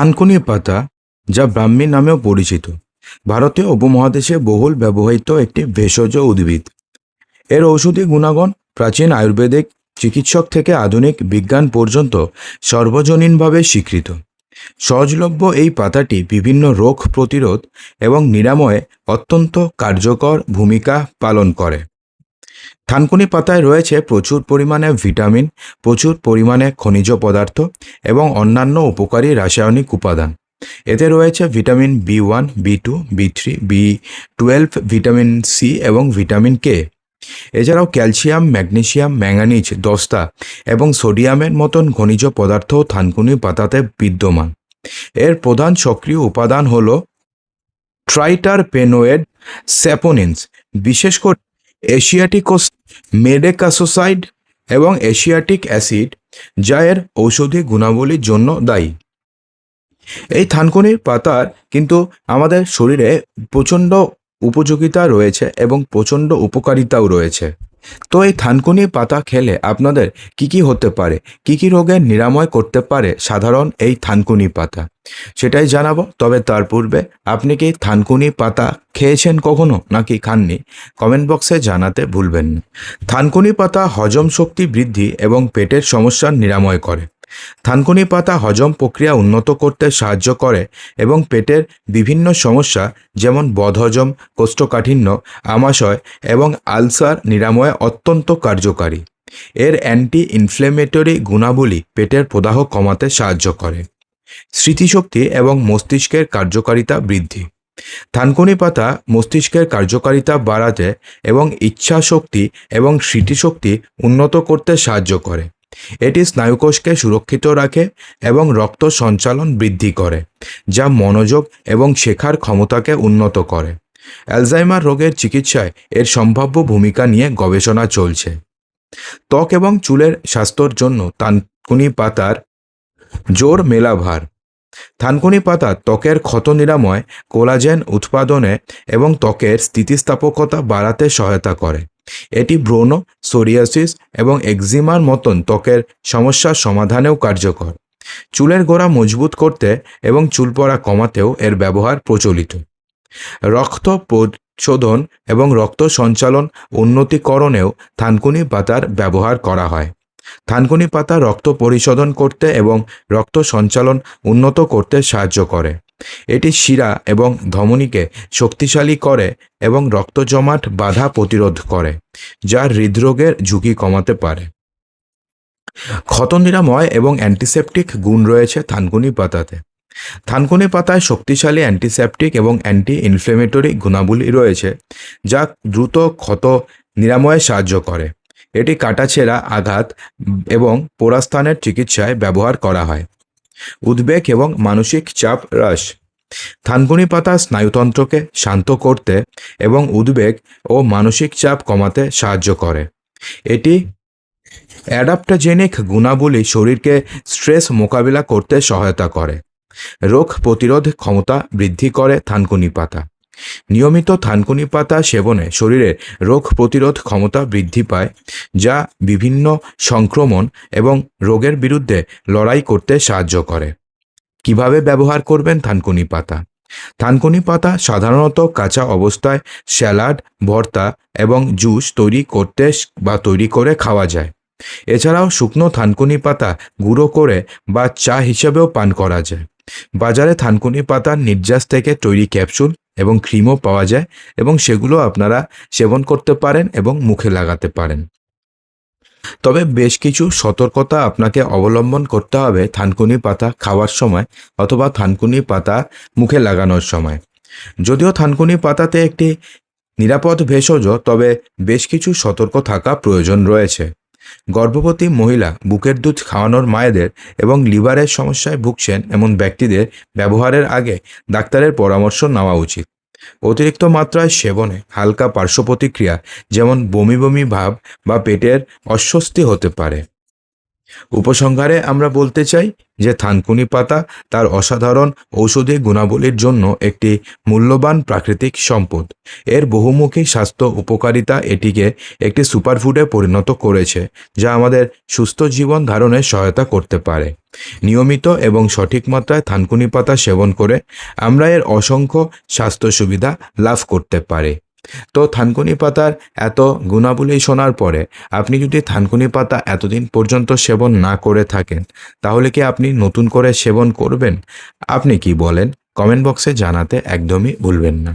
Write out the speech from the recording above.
থানকুনি পাতা, যা ব্রাহ্মী নামেও পরিচিত। ভারতীয় উপমহাদেশে বহুল ব্যবহৃত একটি ভেষজ উদ্ভিদ। এর ঔষধি গুণাগুণ প্রাচীন আয়ুর্বেদিক চিকিৎসক থেকে আধুনিক বিজ্ঞান পর্যন্ত সর্বজনীনভাবে স্বীকৃত। সহজলভ্য এই পাতাটি বিভিন্ন রোগ প্রতিরোধ এবং নিরাময়ে অত্যন্ত কার্যকর ভূমিকা পালন করে। থানকুনি পাতায় রয়েছে প্রচুর পরিমাণে ভিটামিন, প্রচুর পরিমাণে খনিজ পদার্থ এবং অন্যান্য উপকারী রাসায়নিক উপাদান। এতে রয়েছে vitamin B one, B two, B three, B twelve, vitamin C এবং ভিটামিন কে। এছাড়াও ক্যালসিয়াম, ম্যাগনেসিয়াম, ম্যাঙ্গানিজ, দস্তা এবং সোডিয়ামের মতন খনিজ পদার্থ থানকুনি পাতাতে বিদ্যমান। এর প্রধান সক্রিয় উপাদান হল ট্রাইটার পেনোয়েড স্যাপোনিনস বিশেষ করে এশিয়াটিকোস মেডেকাসোসাইড এবং এশিয়াটিক অ্যাসিড যা এর ঔষধি গুণাবলীর জন্য দায়ী। এই থানকুনির পাতার কিন্তু আমাদের শরীরে প্রচণ্ড উপযোগিতা রয়েছে এবং প্রচণ্ড উপকারিতাও রয়েছে। তো এই থানকুনি পাতা খেলে আপনাদের কি কি হতে পারে? কি কি রোগের নিরাময় করতে পারে সাধারণ এই থানকুনি পাতা? সেটাই জানাব, তবে তার পূর্বে আপনি কি থানকুনি পাতা খেয়েছেন কখনো নাকি খাননি? কমেন্ট বক্সে জানাতে ভুলবেন না। থানকুনি পাতা হজম শক্তি বৃদ্ধি এবং পেটের সমস্যার নিরাময় করে। থানকুনি পাতা হজম প্রক্রিয়া উন্নত করতে সাহায্য করে এবং পেটের বিভিন্ন সমস্যা যেমন বদহজম, কোষ্ঠকাঠিন্য, আমাশয় এবং আলসার নিরাময়ে অত্যন্ত কার্যকারী। এর অ্যান্টি ইনফ্লেমেটরি গুণাবলী পেটের প্রদাহ কমাতে সাহায্য করে। স্মৃতিশক্তি এবং মস্তিষ্কের কার্যকারিতা বৃদ্ধি। থানকুনি পাতা মস্তিষ্কের কার্যকারিতা বাড়াতে এবং ইচ্ছা শক্তি এবং স্মৃতিশক্তি উন্নত করতে সাহায্য করে। এটি স্নায়ুকোষকে সুরক্ষিত রাখে এবং রক্ত সঞ্চালন বৃদ্ধি করে, যা মনোযোগ এবং শেখার ক্ষমতাকে উন্নত করে। অ্যালজাইমার রোগের চিকিৎসায় এর সম্ভাব্য ভূমিকা নিয়ে গবেষণা চলছে। ত্বক এবং চুলের স্বাস্থ্যর জন্য তানকুনি পাতার জোর মেলাভার। থানকুনি পাতা ত্বকের ক্ষত নিরাময়, কোলাজেন উৎপাদনে এবং ত্বকের স্থিতিস্থাপকতা বাড়াতে সহায়তা করে। এটি ব্রণ সোরিয়াসিস এবং এক্সিমার মতন ত্বকের সমস্যার সমাধানেও কার্যকর। চুলের গোড়া মজবুত করতে এবং চুল পড়া কমাতেও এর ব্যবহার প্রচলিত। রক্ত প্রশোধন এবং রক্ত সঞ্চালন উন্নতিকরণেও থানকুনি পাতার ব্যবহার করা হয়। থানকুনি পাতা রক্ত পরিশোধন করতে এবং রক্ত সঞ্চালন উন্নত করতে সাহায্য করে। এটি শিরা এবং ধমনীকে শক্তিশালী করে এবং রক্ত জমাট বাধা প্রতিরোধ করে, যা হৃদরোগের ঝুঁকি কমাতে পারে। ক্ষত নিরাময় এবং অ্যান্টিসেপটিক গুণ রয়েছে থানকুনি পাতাতে। থানকুনি পাতায় শক্তিশালী অ্যান্টিসেপটিক এবং অ্যান্টি ইনফ্লেমেটরি গুণাবলী রয়েছে, যা দ্রুত ক্ষত নিরাময়ে সাহায্য করে। এটি কাটাছেঁড়া আঘাত এবং পোড়াস্থানের চিকিৎসায় ব্যবহার করা হয়। উদ্বেগ এবং মানসিক চাপ হ্রাস। থানকুনি পাতা স্নায়ুতন্ত্রকে শান্ত করতে এবং উদ্বেগ ও মানসিক চাপ কমাতে সাহায্য করে। এটি অ্যাডাপ্টোজেনিক গুণাবলী শরীরকে স্ট্রেস মোকাবিলা করতে সহায়তা করে। রোগ প্রতিরোধ ক্ষমতা বৃদ্ধি করে থানকুনি পাতা। নিয়মিত থানকুনি পাতা সেবনে শরীরে রোগ প্রতিরোধ ক্ষমতা বৃদ্ধি পায়, যা বিভিন্ন সংক্রমণ এবং রোগের বিরুদ্ধে লড়াই করতে সাহায্য করে। কীভাবে ব্যবহার করবেন থানকুনি পাতা? থানকুনি পাতা সাধারণত কাঁচা অবস্থায় স্যালাড, ভর্তা এবং জুস তৈরি করতে বা তৈরি করে খাওয়া যায়। এছাড়াও শুকনো থানকুনি পাতা গুঁড়ো করে বা চা হিসেবেও পান করা যায়। বাজারে থানকুনি পাতার নির্যাস থেকে তৈরি ক্যাপসুল এবং ক্রিমও পাওয়া যায় এবং সেগুলো আপনারা সেবন করতে পারেন এবং মুখে লাগাতে পারেন। তবে বেশ কিছু সতর্কতা আপনাকে অবলম্বন করতে হবে থানকুনি পাতা খাওয়ার সময় অথবা থানকুনি পাতা মুখে লাগানোর সময়। যদিও থানকুনি পাতাতে একটি নিরাপদ ভেষজ, তবে বেশ কিছু সতর্ক থাকা প্রয়োজন রয়েছে। গর্ভবতী মহিলা বুকের দুধ খাওয়ানোর মায়েদের এবং লিভারের সমস্যায় ভুগছেন এমন ব্যক্তিদের ব্যবহারের আগে ডাক্তারের পরামর্শ নেওয়া উচিত। অতিরিক্ত মাত্রায় সেবনে হালকা পার্শ্ব প্রতিক্রিয়া যেমন বমি বমি ভাব বা পেটের অস্বস্তি হতে পারে। উপসংহারে আমরা বলতে চাই যে থানকুনি পাতা তার অসাধারণ ঔষধি গুণাবলীর জন্য একটি মূল্যবান প্রাকৃতিক সম্পদ। এর বহুমুখী স্বাস্থ্য উপকারিতা এটিকে একটি সুপারফুডে পরিণত করেছে, যা আমাদের সুস্থ জীবন ধারণে সহায়তা করতে পারে। নিয়মিত এবং সঠিক মাত্রায় থানকুনি পাতা সেবন করে আমরা এর অসংখ্য স্বাস্থ্য সুবিধা লাভ করতে পারি। তো থানকুনি পাতার এত গুণাবলী শোনার পরে আপনি যদি থানকুনি পাতা এতদিন পর্যন্ত সেবন না করে থাকেন, তাহলে কি আপনি নতুন করে সেবন করবেন? আপনি কি বলেন? কমেন্ট বক্সে জানাতে একদমই ভুলবেন না।